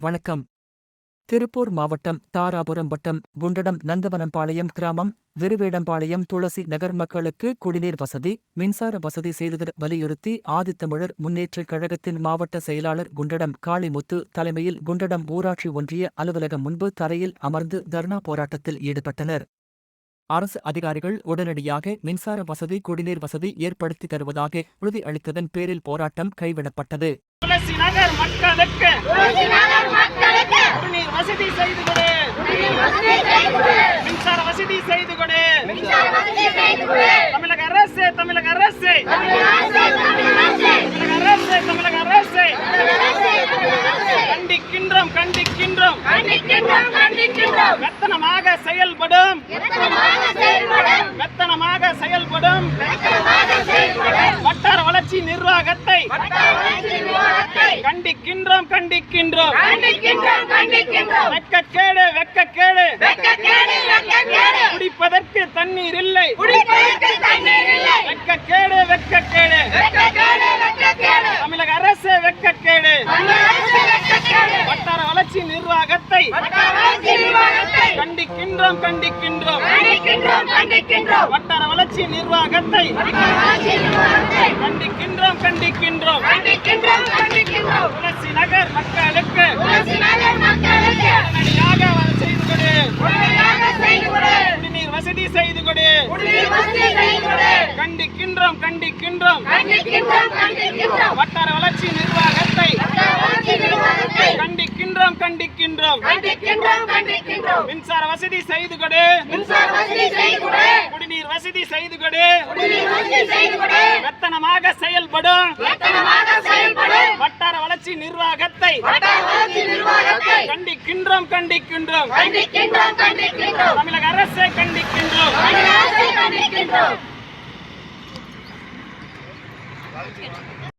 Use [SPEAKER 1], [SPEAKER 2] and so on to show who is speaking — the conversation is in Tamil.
[SPEAKER 1] வணக்கம். திருப்பூர் மாவட்டம் தாராபுரம் வட்டம் குண்டடம் நந்தவனம்பாளையம் கிராமம் விருவேடம்பாளையம் துளசி நகர் மக்களுக்கு குடிநீர் வசதி மின்சார வசதி செய்ததர் வலியுறுத்தி ஆதித்தமிழர் முன்னேற்றக் கழகத்தின் மாவட்ட செயலாளர் குண்டடம் காளிமுத்து தலைமையில் குண்டடம் ஊராட்சி ஒன்றிய அலுவலகம் முன்பு தரையில் அமர்ந்து தர்ணா போராட்டத்தில் ஈடுபட்டனர். அரசு அதிகாரிகள் உடனடியாக மின்சார வசதி குடிநீர் வசதி ஏற்படுத்தி தருவதாக உறுதி அளித்ததன் பேரில் போராட்டம் கைவிடப்பட்டது
[SPEAKER 2] துளசி நகர் மக்களுக்கு குடிநீர் வசதி செய்து கொடு மின்சார வசதி செய்து கொடு. தமிழக அரசு தமிழக அரசு. தமிழக அரசு தமிழக அரசு. கண்டிக்கின்றோம் கண்டிக்கின்றோம். மெத்தனமாக செயல்படும். மெத்தனமாக செயல்படும். வட்டார வளர்ச்சி நிர்வாகத்தை கண்டிக்கின்றோம் கண்டிக்கின்றோம். வெக்கக்கேடு வெக்கக்கேடு. குடிப்பதற்கு தண்ணீர் இல்லை. வெக்கக்கேடு வெக்கக்கேடு. தமிழக அரசு வெக்கக்கேடு. வட்டார வளர்ச்சி நிர்வாகத்தை கண்டிக்கின்றோம் கண்டிக்கின்றோம். வட்டார வளர்ச்சி நிர்வாகத்தை கண்டிக்கின்றோம் கண்டிக்கின்றோம். துளசி நகர் மக்களுக்கு செய்து கொடு. கண்டிக்கின்றோம் கண்டிக்கின்றோம். வட்டார வளர்ச்சி நிர்வாகத்தை கண்டிக்கின்றோம். கண்டிக்கின்றோம் மின்சார வசதி செய்து கொடு. குடிநீர் வசதி செய்து கொடு. மெத்தனமாக செயல்படும் வட்டார வளர்ச்சி நிர்வாகத்தை கண்டிக்கின்றோம் கண்டிக்கின்றோம். தமிழக அரசை கண்டிக்கின்றோம்.